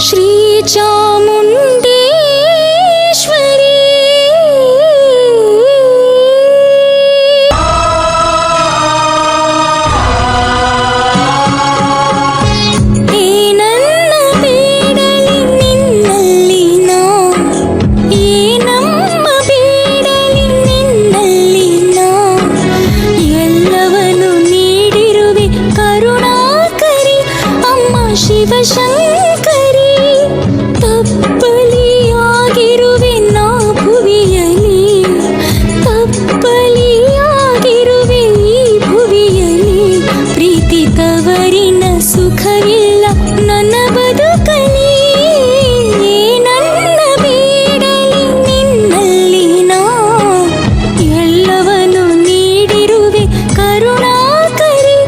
श्रीचान ಶಿವಶಂಕರಿ ತಪ್ಪಲಿಯಾಗಿರುವೆ ನಾ ಭುವಿಯಲಿ ತಪ್ಪಲಿಯಾಗಿರುವೆ ಭುವಿಯಲಿ ಪ್ರೀತಿ ತವರಿನ ಸುಖವಿಲ್ಲ ನನ್ನ ಬದುಕಲಿ ನನ್ನ ಬೇಡಲಿ ನಿನ್ನಲ್ಲಿ ನಾ. ಎಲ್ಲವನ್ನು ನೀಡಿರುವೆ ಕರುಣಾಕರಿ